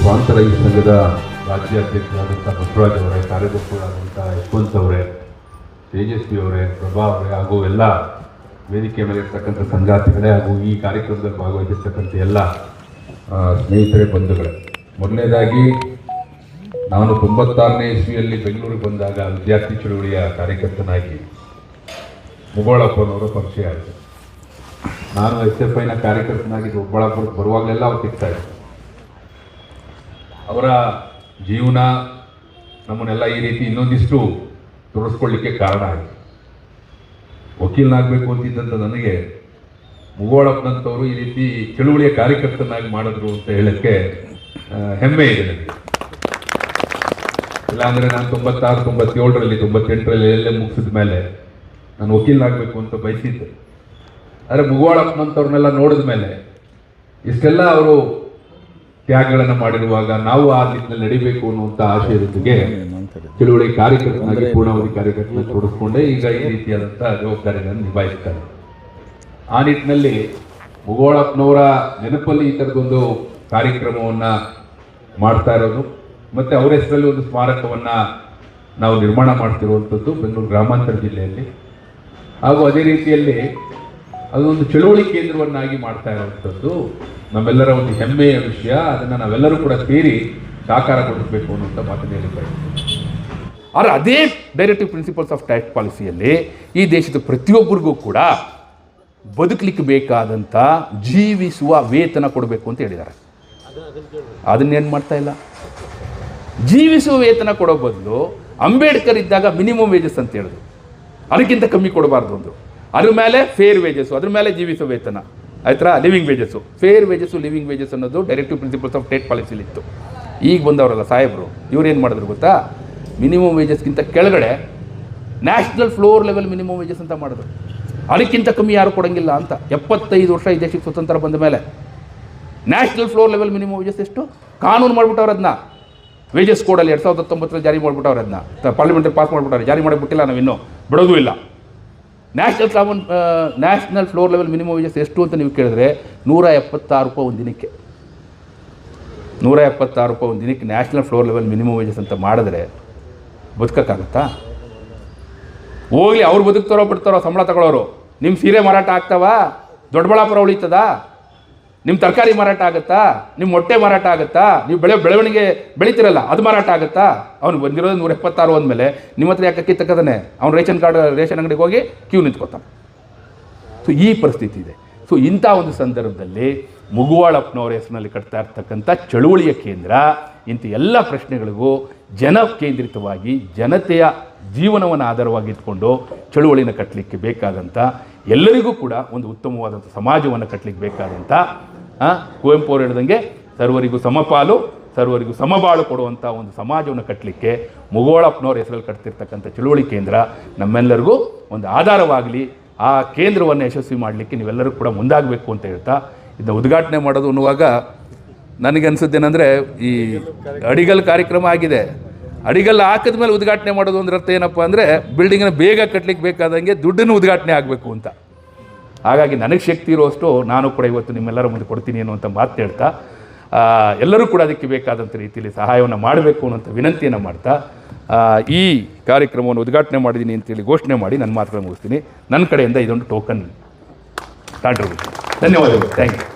ಪ್ರಾಂತ ರೈತ ಸಂಘದ ರಾಜ್ಯಾಧ್ಯಕ್ಷರಾದಂಥ ಬಸವರಾಜ್ ಅವರೇ, ಕಾರ್ಯದರ್ಶಿಗಳಾದಂಥ ಯಶವಂತ್ ಅವರೇ, ತೇಜಸ್ವಿ ಅವರೇ, ಪ್ರಭಾ ಅವರೇ ಹಾಗೂ ಎಲ್ಲ ವೇದಿಕೆ ಮೇಲೆ ಇರ್ತಕ್ಕಂಥ ಸಂಗಾತಿಗಳೇ ಹಾಗೂ ಈ ಕಾರ್ಯಕ್ರಮದಲ್ಲಿ ಭಾಗವಹಿಸಿರ್ತಕ್ಕಂಥ ಎಲ್ಲ ಸ್ನೇಹಿತರೇ, ಬಂಧುಗಳೇ. ಮೊದಲನೇದಾಗಿ, ನಾನು ತೊಂಬತ್ತಾರನೇ ಇಸ್ವಿಯಲ್ಲಿ ಬೆಂಗಳೂರಿಗೆ ಬಂದಾಗ ವಿದ್ಯಾರ್ಥಿ ಚಳುವಳಿಯ ಕಾರ್ಯಕರ್ತನಾಗಿ ಮುಗೋಳಪ್ಪನವರು ಪರಿಚಯ ಆಯಿತು. ನಾನು ಎಸ್ ಎಫ್ ಐನ ಕಾರ್ಯಕರ್ತನಾಗಿ ದೊಡ್ಡಬಳ್ಳಾಪುರಕ್ಕೆ ಬರುವಾಗಲೆಲ್ಲ ಅವ್ರು ಸಿಗ್ತಾ ಇದ್ರು. ಅವರ ಜೀವನ ನಮ್ಮನ್ನೆಲ್ಲ ಈ ರೀತಿ ಇನ್ನೊಂದಿಷ್ಟು ತೋರಿಸ್ಕೊಳ್ಳಿಕ್ಕೆ ಕಾರಣ ಆಯಿತು ವಕೀಲನಾಗಬೇಕು ಅಂತಿದ್ದಂಥ ನನಗೆ ಮುಗೋಳಪ್ಪನಂತವರು ಈ ರೀತಿ ಚಳುವಳಿಯ ಕಾರ್ಯಕರ್ತನಾಗಿ ಮಾಡಿದ್ರು ಅಂತ ಹೇಳಕ್ಕೆ ಹೆಮ್ಮೆ ಇದೆ ನನಗೆ. ಇಲ್ಲಾಂದ್ರೆ ನಾನು ತೊಂಬತ್ತಾರು, ತೊಂಬತ್ತೇಳರಲ್ಲಿ, ತೊಂಬತ್ತೆಂಟರಲ್ಲಿ ಎಲ್ಲೇ ಮುಗಿಸಿದ ಮೇಲೆ ನಾನು ವಕೀಲನಾಗಬೇಕು ಅಂತ ಬಯಸಿದ್ದೆ. ಆದರೆ ಮುಗೋಳಪ್ಪನಂತವ್ರನ್ನೆಲ್ಲ ನೋಡಿದ ಮೇಲೆ ಇಷ್ಟೆಲ್ಲ ಅವರು ತ್ಯಾಗಗಳನ್ನು ಮಾಡಿರುವಾಗ ನಾವು ಆ ನಿಟ್ಟಿನಲ್ಲಿ ನಡಿಬೇಕು ಅನ್ನುವಂಥ ಆಶಯದೊಂದಿಗೆ ಚಳುವಳಿ ಕಾರ್ಯಕರ್ತನಾಗಿ ಪೂರ್ಣಾವಧಿ ಕಾರ್ಯಕರ್ತನ ತೊಡಸ್ಕೊಂಡೆ ಈಗ ಈ ರೀತಿಯಾದಂಥ ಜವಾಬ್ದಾರಿಗಳನ್ನು ನಿಭಾಯಿಸ್ತಾರೆ. ಆ ನಿಟ್ಟಿನಲ್ಲಿ ಮುಗೋಳಪ್ಪನವರ ನೆನಪಲ್ಲಿ ಈ ಥರದೊಂದು ಕಾರ್ಯಕ್ರಮವನ್ನು ಮಾಡ್ತಾ ಇರೋದು. ಮತ್ತು ಅವರ ಹೆಸರಲ್ಲಿ ಒಂದು ಸ್ಮಾರಕವನ್ನು ನಾವು ನಿರ್ಮಾಣ ಮಾಡ್ತಿರುವಂಥದ್ದು ಬೆಂಗಳೂರು ಗ್ರಾಮಾಂತರ ಜಿಲ್ಲೆಯಲ್ಲಿ. ಹಾಗೂ ಅದೇ ರೀತಿಯಲ್ಲಿ ಅದೊಂದು ಚಳುವಳಿ ಕೇಂದ್ರವನ್ನಾಗಿ ಮಾಡ್ತಾ ಇರುವಂಥದ್ದು. ನಮ್ಮೆಲ್ಲರ ಒಂದು ಹೆಮ್ಮೆಯ ವಿಷಯ. ಅದನ್ನು ನಾವೆಲ್ಲರೂ ಕೂಡ ಸೇರಿ ಸಾಕಾರ ಕೊಡಿಸಬೇಕು ಅನ್ನುವಂಥ ಮಾತನ್ನು ಹೇಳಿದ್ದಾರೆ ಆದರೆ ಅದೇ ಡೈರೆಕ್ಟಿವ್ ಪ್ರಿನ್ಸಿಪಲ್ಸ್ ಆಫ್ ಟ್ಯಾಕ್ಸ್ ಪಾಲಿಸಿಯಲ್ಲಿ ಈ ದೇಶದ ಪ್ರತಿಯೊಬ್ಬರಿಗೂ ಕೂಡ ಬದುಕಲಿಕ್ಕೆ ಬೇಕಾದಂಥ ಜೀವಿಸುವ ವೇತನ ಕೊಡಬೇಕು ಅಂತ ಹೇಳಿದ್ದಾರೆ. ಅದನ್ನೇನು ಮಾಡ್ತಾ ಇಲ್ಲ? ಜೀವಿಸುವ ವೇತನ ಕೊಡೋ ಬದಲು ಅಂಬೇಡ್ಕರ್ ಇದ್ದಾಗ ಮಿನಿಮಮ್ ವೇಜಸ್ ಅಂತ ಹೇಳಿದ್ರು. ಅದಕ್ಕಿಂತ ಕಮ್ಮಿ ಕೊಡಬಾರ್ದು ಅಂದರು. ಅದ್ರ ಮೇಲೆ ಫೇರ್ ವೇಜಸ್ಸು ಅದ್ರ ಮೇಲೆ ಜೀವಿಸುವ ವೇತನ. ಆಯ್ತಾ? Living wages fair wages living wages ಅನ್ನೋದು ಡೈರೆಕ್ಟಿವ್ ಪ್ರಿನ್ಸಿಪಲ್ಸ್ ಆಫ್ ಸ್ಟೇಟ್ ಪಾಲಿಸಿಲಿ ಇತ್ತು. ಈಗ ಬಂದವರಲ್ಲ ಸಾಹೇಬರು, ಇವ್ರು ಏನು ಮಾಡಿದ್ರು ಗೊತ್ತಾ? ಮಿನಿಮಮ್ ವೇಜಸ್ಗಿಂತ ಕೆಳಗಡೆ national floor level minimum wages ಅಂತ ಮಾಡಿದ್ರು. ಅದಕ್ಕಿಂತ ಕಮ್ಮಿ ಯಾರು ಕೊಡಂಗಿಲ್ಲ ಅಂತ. ಎಪ್ಪತ್ತೈದು ವರ್ಷ ಈ ದೇಶಕ್ಕೆ ಸ್ವತಂತ್ರ ಬಂದ ಮೇಲೆ. National floor level minimum wages ಎಷ್ಟು? ಕಾನೂನು ಮಾಡ್ಬಿಟ್ಟವ್ರು ಅದನ್ನ ವೇಜಸ್ ಕೋಡಲ್ಲಿ ಎರಡು ಸಾವಿರದ ಹತ್ತೊಂಬತ್ತರಲ್ಲಿ ಜಾರಿ ಮಾಡಿಬಿಟ್ಟವ್ರು ಅದನ್ನ ಪಾರ್ಲಿಮೆಂಟಲ್ಲಿ ಪಾಸ್ ಮಾಡಿಬಿಟ್ಟವ್ರೆ. ಜಾರಿ ಮಾಡಿಬಿಟ್ಟಿಲ್ಲ ನಾವು ಬಿಡೋದೂ ಇಲ್ಲ. National common national floor level minimum wages ಎಷ್ಟು ಅಂತ ನೀವು ಕೇಳಿದ್ರೆ ನೂರ ಎಪ್ಪತ್ತಾರು ರೂಪಾಯಿ ಒಂದು ದಿನಕ್ಕೆ. ನೂರ ಎಪ್ಪತ್ತಾರು ರೂಪಾಯಿ ಒಂದು ದಿನಕ್ಕೆ national floor level minimum wages ಅಂತ ಮಾಡಿದ್ರೆ ಬದುಕೋಕ್ಕಾಗತ್ತಾ? ಹೋಗ್ಲಿ, ಅವ್ರು ಬದುಕ್ತಾರೋ ಬಿಡ್ತಾರೋ ಸಂಬಳ ತಗೊಳ್ಳೋರು. ನಿಮ್ಮ ಸೀರೆ ಮಾರಾಟ ಆಗ್ತಾವಾ? ದೊಡ್ಡಬಳ್ಳಾಪುರ ಉಳಿತದ? ನಿಮ್ಮ ತರಕಾರಿ ಮಾರಾಟ ಆಗುತ್ತಾ? ನಿಮ್ಮ ಮೊಟ್ಟೆ ಮಾರಾಟ ಆಗುತ್ತಾ? ನೀವು ಬೆಳೆ ಬೆಳವಣಿಗೆ ಬೆಳಿತಿರಲ್ಲ, ಅದು ಮಾರಾಟ ಆಗುತ್ತಾ? ಅವ್ನು ಬಂದಿರೋದು ನೂರ ಎಪ್ಪತ್ತಾರು ಅಂದಮೇಲೆ ನಿಮ್ಮ ಹತ್ರ ಯಾಕೆ ತಕ್ಕದನೆ ಅವ್ನು ರೇಷನ್ ಕಾರ್ಡ್, ರೇಷನ್ ಅಂಗಡಿಗೆ ಹೋಗಿ ಕ್ಯೂ ನಿಂತ್ಕೊತಾನೆ. ಸೊ ಈ ಪರಿಸ್ಥಿತಿ ಇದೆ. ಸೊ ಇಂಥ ಒಂದು ಸಂದರ್ಭದಲ್ಲಿ ಮುಗುವಾಳಪ್ಪನವರ ಹೆಸರಿನಲ್ಲಿ ಕಟ್ತಾ ಇರ್ತಕ್ಕಂಥ ಚಳುವಳಿಯ ಕೇಂದ್ರ, ಇಂಥ ಎಲ್ಲ ಪ್ರಶ್ನೆಗಳಿಗೂ ಜನ ಕೇಂದ್ರಿತವಾಗಿ ಜನತೆಯ ಜೀವನವನ್ನು ಆಧಾರವಾಗಿ ಇಟ್ಕೊಂಡು ಚಳುವಳಿನ ಕಟ್ಟಲಿಕ್ಕೆ ಬೇಕಾದಂಥ ಎಲ್ಲರಿಗೂ ಕೂಡ ಒಂದು ಉತ್ತಮವಾದಂಥ ಸಮಾಜವನ್ನು ಕಟ್ಟಲಿಕ್ಕೆ ಬೇಕಾದಂಥ ಆ, ಕುವೆಂಪು ಅವರು ಹೇಳ್ದಂಗೆ ಸರ್ವರಿಗೂ ಸಮಪಾಲು ಸರ್ವರಿಗೂ ಸಮಬಾಳು ಕೊಡುವಂಥ ಒಂದು ಸಮಾಜವನ್ನು ಕಟ್ಟಲಿಕ್ಕೆ ಮುಗೋಳಪ್ಪನವ್ರ ಹೆಸರಲ್ಲಿ ಕಟ್ತಿರ್ತಕ್ಕಂಥ ಚಳುವಳಿ ಕೇಂದ್ರ ನಮ್ಮೆಲ್ಲರಿಗೂ ಒಂದು ಆಧಾರವಾಗಲಿ ಆ ಕೇಂದ್ರವನ್ನು ಯಶಸ್ವಿ ಮಾಡಲಿಕ್ಕೆ ನೀವೆಲ್ಲರೂ ಕೂಡ ಮುಂದಾಗಬೇಕು ಅಂತ ಹೇಳ್ತಾ ಇದನ್ನ ಉದ್ಘಾಟನೆ ಮಾಡೋದು ಅನ್ನುವಾಗ ನನಗೆ ಅನ್ಸುತ್ತೇನೆಂದರೆ ಈ ಅಡಿಗಲ್ ಕಾರ್ಯಕ್ರಮ ಆಗಿದೆ. ಅಡಿಗಲ್ ಹಾಕಿದ ಮೇಲೆ ಉದ್ಘಾಟನೆ ಮಾಡೋದು ಅಂದ್ರೆ ಅರ್ಥ ಏನಪ್ಪ ಅಂದರೆ ಬಿಲ್ಡಿಂಗ್ನ ಬೇಗ ಕಟ್ಟಲಿಕ್ಕೆ ಬೇಕಾದಂಗೆ ದುಡ್ಡನ್ನು ಉದ್ಘಾಟನೆ ಆಗಬೇಕು ಅಂತ. ಹಾಗಾಗಿ ನನಗೆ ಶಕ್ತಿ ಇರುವಷ್ಟು ನಾನು ಕೂಡ ಇವತ್ತು ನಿಮ್ಮೆಲ್ಲರ ಮುಂದೆ ಕೊಡ್ತೀನಿ ಅನ್ನುವಂಥ ಮಾತು ಹೇಳ್ತಾ ಎಲ್ಲರೂ ಕೂಡ ಅದಕ್ಕೆ ಬೇಕಾದಂಥ ರೀತಿಯಲ್ಲಿ ಸಹಾಯವನ್ನು ಮಾಡಬೇಕು ಅನ್ನೋಂಥ ವಿನಂತಿಯನ್ನು ಮಾಡ್ತಾ ಈ ಕಾರ್ಯಕ್ರಮವನ್ನು ಉದ್ಘಾಟನೆ ಮಾಡಿದ್ದೀನಿ ಅಂತೇಳಿ ಘೋಷಣೆ ಮಾಡಿ ನನ್ನ ಮಾತುಗಳನ್ನು ಮುಗಿಸ್ತೀನಿ. ನನ್ನ ಕಡೆಯಿಂದ ಇದೊಂದು ಟೋಕನ್ ಕಾಂಟ್ರಿಬ್ಯೂಷನ್ ಧನ್ಯವಾದಗಳು. Thank you